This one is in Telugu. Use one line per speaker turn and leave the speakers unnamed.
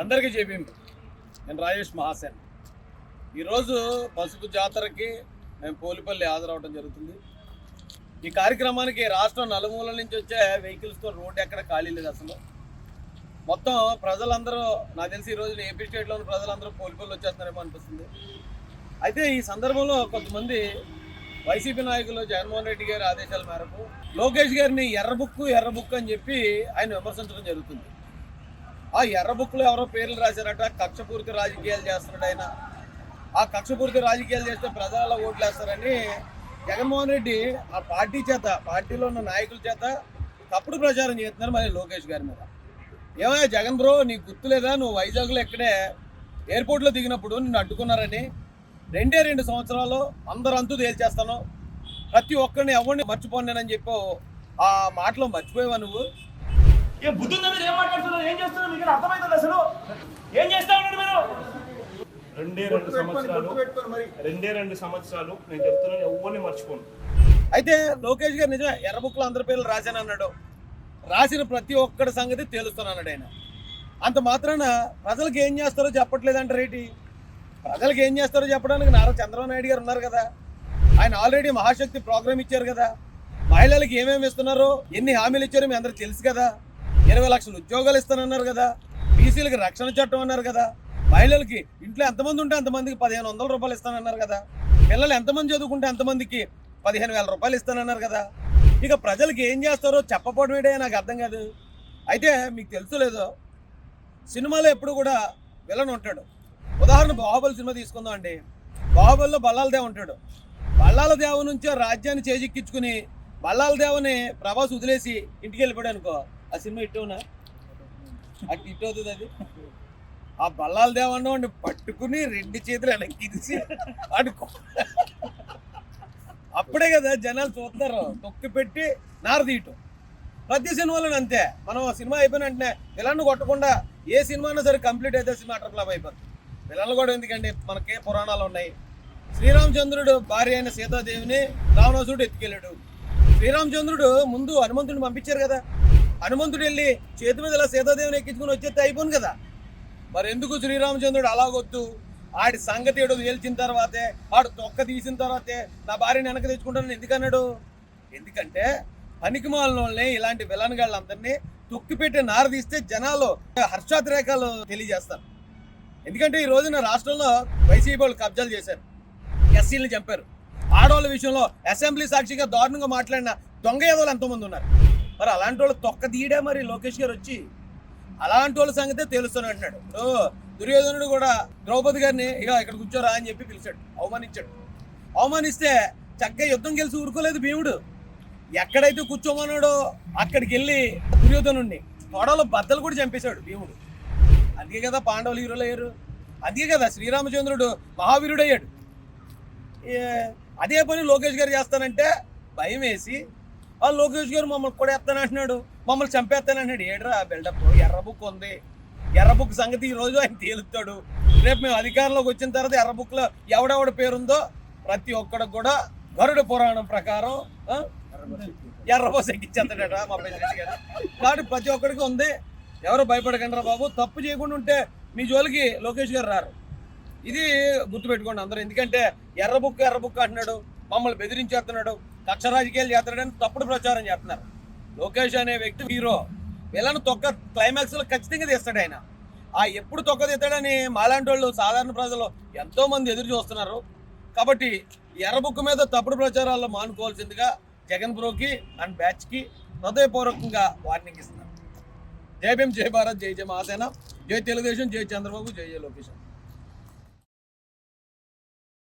అందరికీ చెప్పిం నేను రాజేష్ మహాసేన్. ఈరోజు పసుపు జాతరకి మేము పోలిపల్లి హాజరవడం జరుగుతుంది. ఈ కార్యక్రమానికి రాష్ట్రం నలుమూల నుంచి వచ్చే వెహికల్స్తో రోడ్ ఎక్కడ ఖాళీ లేదు అసలు. మొత్తం ప్రజలందరూ నాకు తెలిసి ఈరోజు ఏపీ స్టేట్లోని ప్రజలందరూ పోలిపల్లి వచ్చేస్తున్నారేమో అనిపిస్తుంది. అయితే ఈ సందర్భంలో కొంతమంది వైసీపీ నాయకులు జగన్మోహన్ రెడ్డి గారి ఆదేశాల మేరకు లోకేష్ గారిని ఎర్ర ఎర్రబుక్కు ఎర్ర బుక్ అని చెప్పి ఆయన విమర్శించడం జరుగుతుంది. ఆ ఎర్ర బుక్లో ఎవరో పేర్లు రాశారట. కక్షపూర్తి రాజకీయాలు చేస్తున్నాడు ఆయన. ఆ కక్షపూర్తి రాజకీయాలు చేస్తే ప్రజల ఓట్లు వేస్తారని జగన్మోహన్ రెడ్డి ఆ పార్టీ చేత పార్టీలో ఉన్న నాయకుల చేత తప్పుడు ప్రచారం చేస్తున్నారు మరి లోకేష్ గారి మీద. ఏమయ్యా జగన్ బ్రో నీకు గుర్తులేదా? నువ్వు వైజాగ్లో ఎక్కడే ఎయిర్పోర్ట్లో దిగినప్పుడు నిన్ను అడ్డుకున్నారని రెండే రెండు సంవత్సరాలు అందరూ తేల్చేస్తాను. ప్రతి ఒక్కరిని ఎవరిని మర్చిపోలేనని చెప్పి ఆ మాటలో మర్చిపోయావా నువ్వు?
ఏ బుద్ధి ఉందా మీరు ఏం మాట్లాడుతున్నారు ఏం చేస్తున్నారు మీకు అర్థమవుతుంది అసలు? ఏం చేస్తా ఉన్నారు మీరు? రెండే రెండు సంవత్సరాలు రెండే రెండు సంవత్సరాలు నేను చెప్తున్నాను ఎవరిని మర్చిపోను.
అయితే లోకేష్ గారు నిజమే ఎర్ర బుక్లో అందరి పేర్లు రాశాను అన్నాడు. రాసిన ప్రతి ఒక్కడి సంగతి తేలుస్తాను అన్నాడు ఆయన. అంత మాత్రాన ప్రజలకు ఏం చేస్తారో చెప్పట్లేదంటారు ఏంటి ప్రజలకు ఏం చేస్తారో చెప్పడానికి నారా చంద్రబాబు నాయుడు గారు ఉన్నారు కదా. ఆయన ఆల్రెడీ మహాశక్తి ప్రోగ్రామ్ ఇచ్చారు కదా. మహిళలకు ఏమేమి ఇస్తున్నారో ఎన్ని హామీలు ఇచ్చారో మీ అందరికి తెలుసు కదా. ఇరవై లక్షల ఉద్యోగాలు ఇస్తానన్నారు కదా. బీసీలకి రక్షణ చట్టం అన్నారు కదా. మహిళలకి ఇంట్లో ఎంతమంది ఉంటే అంతమందికి పదిహేను వందల రూపాయలు ఇస్తానన్నారు కదా. పిల్లలు ఎంతమంది చదువుకుంటే ఎంతమందికి పదిహేను వేల రూపాయలు ఇస్తానన్నారు కదా. ఇక ప్రజలకి ఏం చేస్తారో చెప్పకపోవడం నాకు అర్థం కాదు. అయితే మీకు తెలుసు లేదో సినిమాలో ఎప్పుడు కూడా విలన్ ఉంటాడు. ఉదాహరణ బాహుబలి సినిమా తీసుకుందాం అండి. బాహుబలిలో బల్లాల దేవ ఉంటాడు. బల్లాలదేవ నుంచి రాజ్యాన్ని చేజిక్కించుకుని బల్లాలదేవని ప్రభాస్ వదిలేసి ఇంటికి వెళ్ళిపోయాడు అనుకో ఆ సినిమా ఇట్టవునా అటు ఇట్ అవుతుంది అది? ఆ బల్లాల దేవన్న వాడిని పట్టుకుని రెండు చేతులు వెనక్కి తీసి అడుకో అప్పుడే కదా జనాలు చూస్తారు. తొక్కి పెట్టి నార తీయటం. ప్రతి సినిమాలో అంతే. మనం ఆ సినిమా అయిపోయిన వెంటనే విలన్ను కొట్టకుండా ఏ సినిమా అయినా సరే కంప్లీట్ అయితే సినిమా అటర్ ఫ్లాప్ అయిపోతుంది విలన్లు కూడా ఎందుకండి మనకే పురాణాలు ఉన్నాయి. శ్రీరామచంద్రుడు భార్య అయిన సీతాదేవిని రావణాసుడు ఎత్తుకెళ్ళాడు. శ్రీరామచంద్రుడు ముందు హనుమంతుడిని పంపించారు కదా. హనుమంతుడు వెళ్ళి చేతి మీద సీతాదేవిని ఎక్కించుకుని వచ్చేస్తే అయిపోను కదా. మరి ఎందుకు శ్రీరామచంద్రుడు అలాగొద్దు ఆడి సంగతి ఏడో తేల్చిన తర్వాతే ఆడు తొక్క తీసిన తర్వాతే నా భార్యని వెనక తెచ్చుకుంటానని ఎందుకన్నాడు ఎందుకంటే పనికి మాలని ఇలాంటి విలన్ గాళ్ళందరినీ తొక్కి పెట్టి నార తీస్తే జనాలు హర్షాతిరేకాలు తెలియజేస్తారు. ఎందుకంటే ఈ రోజున రాష్ట్రంలో వైసీపీ వాళ్ళు కబ్జాలు చేశారు. ఎస్సీలను చంపారు. ఆడవాళ్ళ విషయంలో అసెంబ్లీ సాక్షిగా దారుణంగా మాట్లాడిన దొంగ ఏదోలు ఎంతోమంది ఉన్నారు. మరి అలాంటి వాళ్ళు తొక్క తీయడే మరి లోకేష్ గారు వచ్చి? అలాంటి వాళ్ళ సంగతే తెలుస్తాను అంటున్నాడు. దుర్యోధనుడు కూడా ద్రౌపది గారిని ఇక ఇక్కడ కూర్చోరా అని చెప్పి పిలిచాడు. అవమానించాడు. అవమానిస్తే చక్కగా యుద్ధం గెలిచి ఊరుకోలేదు భీముడు. ఎక్కడైతే కూర్చోమన్నాడో అక్కడికి వెళ్ళి దుర్యోధనుడిని తొడలో బద్దలు కూడా చంపేశాడు భీముడు. అందుకే కదా పాండవులు హీరోలు అయ్యారు. అందుకే కదా శ్రీరామచంద్రుడు మహావీరుడు అయ్యాడు అదే పని లోకేష్ గారు చేస్తానంటే భయం వేసి ఆ లోకేష్ గారు మమ్మల్ని కూడా ఎత్తానంటున్నాడు మమ్మల్ని చంపేస్తానంటున్నాడు ఏడ్రా బిల్డప్ ఎర్రబుక్ ఉంది. ఎర్రబుక్ సంగతి ఈ రోజు ఆయన తేలుతాడు. రేపు మేము అధికారంలోకి వచ్చిన తర్వాత ఎర్రబుక్లో ఎవడెవడ పేరుందో ప్రతి ఒక్కడికి కూడా గరుడ పురాణం ప్రకారం ఆ, ఎర్ర ఎక్కించేస్తాడట మా ప్రెసిడెంట్ గారు. కాబట్టి ప్రతి ఒక్కడికి ఉంది. ఎవరు భయపడకండి బాబు. తప్పు చేయకుండా ఉంటే మీ జోలికి లోకేష్ గారు రారు. ఇది గుర్తుపెట్టుకోండి అందరూ. ఎందుకంటే ఎర్ర బుక్ ఎర్ర బుక్ అంటున్నాడు. మమ్మల్ని బెదిరించేస్తున్నాడు. కక్ష రాజకీయాలు చేస్తాడని తప్పుడు ప్రచారం చేస్తున్నారు. లోకేష్ అనే వ్యక్తి హీరో. వీళ్ళని తొక్క క్లైమాక్స్లో ఖచ్చితంగా తీస్తాడు ఆయన. ఆ ఎప్పుడు తొక్క తీస్తాడని మాలాంటి వాళ్ళు సాధారణ ప్రజలు ఎంతో మంది ఎదురు చూస్తున్నారు. కాబట్టి ఎర్రబుక్ మీద తప్పుడు ప్రచారాల్లో మానుకోవాల్సిందిగా జగన్ బ్రోకి అండ్ బ్యాచ్కి హృదయపూర్వకంగా వార్నింగ్ ఇస్తున్నారు జై భీమ్ జై భారత్ జై జయ మహాసేన. జై తెలుగుదేశం జై చంద్రబాబు జై జయ లోకేష్.